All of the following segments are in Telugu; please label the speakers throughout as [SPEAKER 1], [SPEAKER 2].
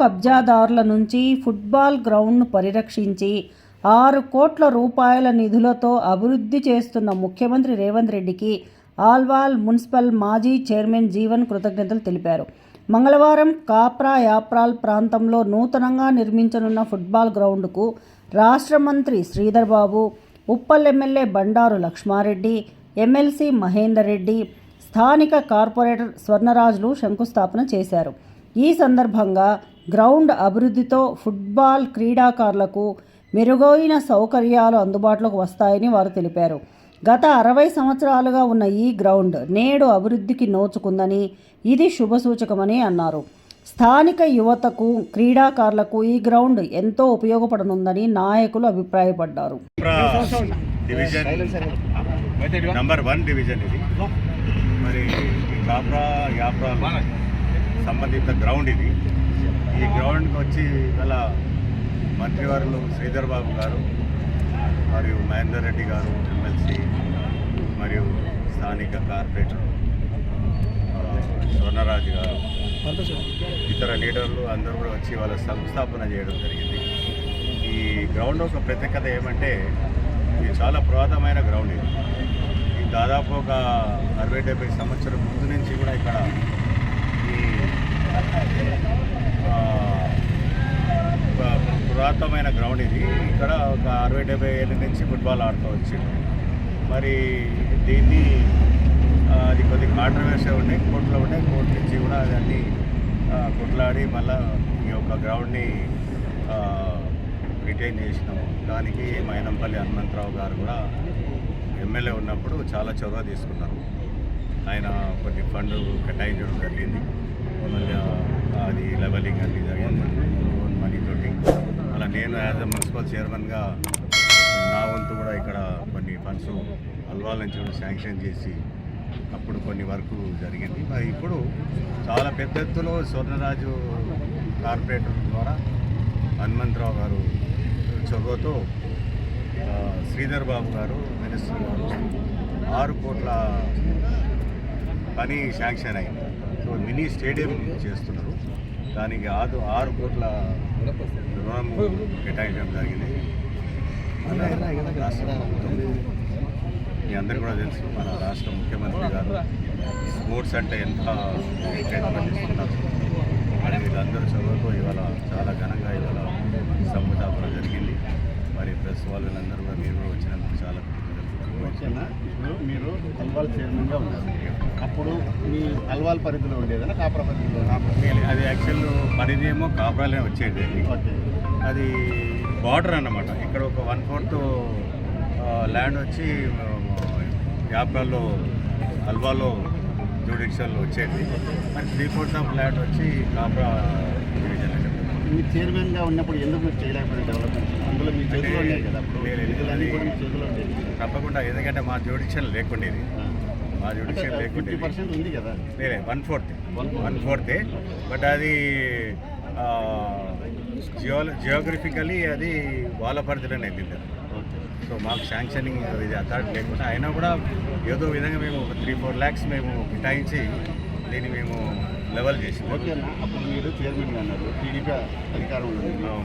[SPEAKER 1] కబ్జాదారుల నుంచి ఫుట్బాల్ గ్రౌండ్ను పరిరక్షించి ఆరు కోట్ల రూపాయల నిధులతో అభివృద్ధి చేస్తున్న ముఖ్యమంత్రి రేవంత్ రెడ్డికి ఆల్వాల్ మున్సిపల్ మాజీ చైర్మన్ జీవన్ కృతజ్ఞతలు తెలిపారు. మంగళవారం కాప్రా యాప్రాల్ ప్రాంతంలో నూతనంగా నిర్మించనున్న ఫుట్బాల్ గ్రౌండ్కు రాష్ట్ర మంత్రి శ్రీధర్ బాబు ఉప్పల్ ఎమ్మెల్యే బండారు లక్ష్మారెడ్డి ఎమ్మెల్సీ మహేందర్ రెడ్డి స్థానిక కార్పొరేటర్ స్వర్ణరాజులు శంకుస్థాపన చేశారు. ఈ సందర్భంగా గ్రౌండ్ అభివృద్ధితో ఫుట్బాల్ క్రీడాకారులకు మెరుగైన సౌకర్యాలు అందుబాటులోకి వస్తాయని వారు తెలిపారు. గత అరవై సంవత్సరాలుగా ఉన్న ఈ గ్రౌండ్ నేడు అభివృద్ధికి నోచుకుందని ఇది శుభసూచకమని అన్నారు. స్థానిక యువతకు క్రీడాకారులకు ఈ గ్రౌండ్ ఎంతో ఉపయోగపడనుందని నాయకులు అభిప్రాయపడ్డారు.
[SPEAKER 2] నంబర్ వన్ డివిజన్ ఇది. మరి యాప్రా సంబంధిత గ్రౌండ్ ఇది. ఈ గ్రౌండ్కి వచ్చి గల మంత్రివారులు శ్రీధర్ బాబు గారు మరియు మహేందర్ రెడ్డి గారు ఎమ్మెల్సీ మరియు స్థానిక కార్పొరేటర్ స్వర్ణరాజు గారు ఇతర లీడర్లు అందరూ కూడా వచ్చి వాళ్ళ సంస్థాపన చేయడం జరిగింది. ఈ గ్రౌండ్ ఒక ప్రత్యేకత ఏమంటే ఇది చాలా పురాతనమైన గ్రౌండ్ ఇది. ఇది దాదాపు ఒక అరవై డెబ్బై సంవత్సరం ముందు నుంచి కూడా ఇక్కడ ఈ ఆ, ఒక పురాతనమైన గ్రౌండ్ ఇది. ఇక్కడ ఒక అరవై డెబ్బై ఏళ్ళ నుంచి ఫుట్బాల్ ఆడుతూ వచ్చింది. మరి దీన్ని అది కొద్ది కాంట్రవర్సీ ఉండే కోర్టులో ఉండే కోర్టు నుంచి కూడా అదన్నీ కొట్లాడి మళ్ళీ ఈ యొక్క గ్రౌండ్ని రిటైన్ చేసినాము. దానికి మైనంపల్లి హనుమంతరావు గారు కూడా ఎమ్మెల్యే ఉన్నప్పుడు చాలా చొరవ తీసుకున్నారు. ఆయన కొన్ని ఫండ్ కేటాయించడం జరిగింది. మళ్ళీ అది లెవెలింగ్ అన్ని జరిగింది. ఓన్ మనీతోటి. అలా నేను యాజ్ అ మున్సిపల్ చైర్మన్గా నా వంతు కూడా ఇక్కడ కొన్ని ఫండ్స్ అల్వాల నుంచి కూడా శాంక్షన్ చేసి అప్పుడు కొన్ని వరకు జరిగింది. మరి ఇప్పుడు చాలా పెద్ద ఎత్తులో స్వర్ణరాజు కార్పొరేటర్ ద్వారా హనుమంతరావు గారు చొరవతో శ్రీధర్ బాబు గారు మినిస్టర్ గారు ఆరు కోట్ల పని శాంక్షన్ అయింది. సో మినీ స్టేడియం చేస్తున్నారు. దానికి ఆరు ఆరు కోట్ల రుణం కేటాయించడం జరిగింది. మన రాష్ట్ర ప్రభుత్వం మీ అందరికీ కూడా తెలుసు మన రాష్ట్ర ముఖ్యమంత్రి గారు స్పోర్ట్స్ అంటే ఎంత మరి వీళ్ళందరూ చదువుతూ ఇవాళ చాలా ఘనంగా ఇవాళ సంస్థాపన జరిగింది. మరి ప్రెస్ వాళ్ళందరూ కూడా మీరు కూడా వచ్చినందుకు చాలా
[SPEAKER 3] ఇప్పుడు మీరు అల్వాల్ చైర్మన్గా ఉన్నారు. అప్పుడు మీ అల్వాల్ పరిధిలో ఉండేదన్నా కాపుర పరిధిలో?
[SPEAKER 2] ఏమో కాపురాలే వచ్చేది అది. బార్డర్ అన్నమాట. ఇక్కడ ఒక వన్ ఫోర్త్ ల్యాండ్ వచ్చి యాప్రాల్లో అల్వాలో జ్యుడిషియల్లో వచ్చేది. మరి త్రీ ఫోర్త్ ఆఫ్ ల్యాండ్ వచ్చి కాపురా డివిజన్
[SPEAKER 3] మీ చైర్మన్గా ఉన్నప్పుడు ఎందుకు మీరు చేయలేకపోయిన డెవలప్మెంట్? అందులో మీ చేతిలో ఉన్నాయి కదా ఉండేది
[SPEAKER 2] తప్పకుండా ఎందుకంటే మా జ్యుడిషియల్ లేకుండేది. మా జ్యుడిషియల్
[SPEAKER 3] పర్సెంట్ ఉంది కదా?
[SPEAKER 2] లేలే వన్ ఫోర్త్. వన్ ఫోర్తే బట్ అది జియో జియోగ్రఫికలీ అది వాళ్ళ పరిధిలోనే వెళ్ళింది సో మాకు శాంక్షనింగ్ ఇది అథారిటీ లేకుండా అయినా కూడా ఏదో విధంగా మేము ఒక త్రీ ఫోర్ ల్యాక్స్ మేము కేటాయించి దీన్ని మేము లెవెల్ చేసి
[SPEAKER 3] ఓకేనా? అప్పుడు మీరు చైర్మన్గా అన్నారు టీడీపీ అధికారం.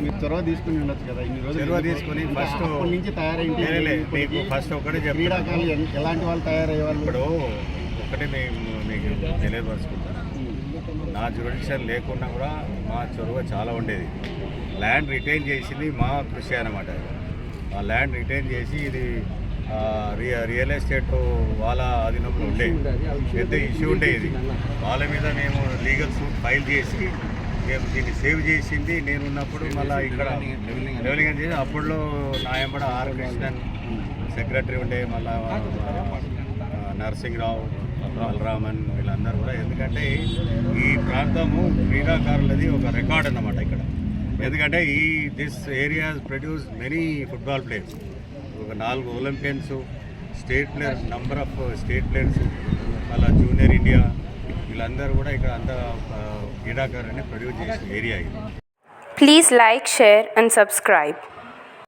[SPEAKER 3] మీరు చొరవ తీసుకుని ఉండొచ్చు కదా? ఇన్ని రోజులు
[SPEAKER 2] చొరవ తీసుకుని
[SPEAKER 3] అప్పటి నుంచి తయారైంది?
[SPEAKER 2] ఫస్ట్ ఒకటే
[SPEAKER 3] క్రీడాకారులు ఎలాంటి వాళ్ళు తయారయ్యే వాళ్ళు
[SPEAKER 2] ఇప్పుడు ఒకటి మేము మీకు తెలియపరుచుకుంటాను నా జ్యుడిషియల్ లేకుండా కూడా మా చొరవ చాలా ఉండేది. ల్యాండ్ రిటైన్ చేసింది మా కృషి అనమాట ఆ ల్యాండ్ రిటైన్ చేసి ఇది రియల్ ఎస్టేట్ వాళ్ళ అధీనంలో ఉండే పెద్ద ఇష్యూ ఉండే ఇది. వాళ్ళ మీద మేము లీగల్ సూట్ ఫైల్ చేసి మేము దీన్ని సేవ్ చేసింది నేను ఉన్నప్పుడు మళ్ళీ ఇక్కడ లెవెలింగ్ అని చేసి అప్పుడులో నా ఎంబడ ఆర్ కృష్ణన్ సెక్రటరీ ఉండే మళ్ళా ఆ, నరసింహరావు బలరామన్ వీళ్ళందరూ కూడా. ఎందుకంటే ఈ ప్రాంతము క్రీడాకారులది ఒక రికార్డ్ అన్నమాట ఇక్కడ. ఎందుకంటే ఈ this area produce many football players ఒక నాలుగు olympians state players number of state players అలా జూనియర్ ఇండియా వీళ్ళందరూ కూడా ఇక్కడ అంత క్రీడాకారుని ప్రొడ్యూస్ చేసిన ఏరియా ఇది.
[SPEAKER 4] Please like share and subscribe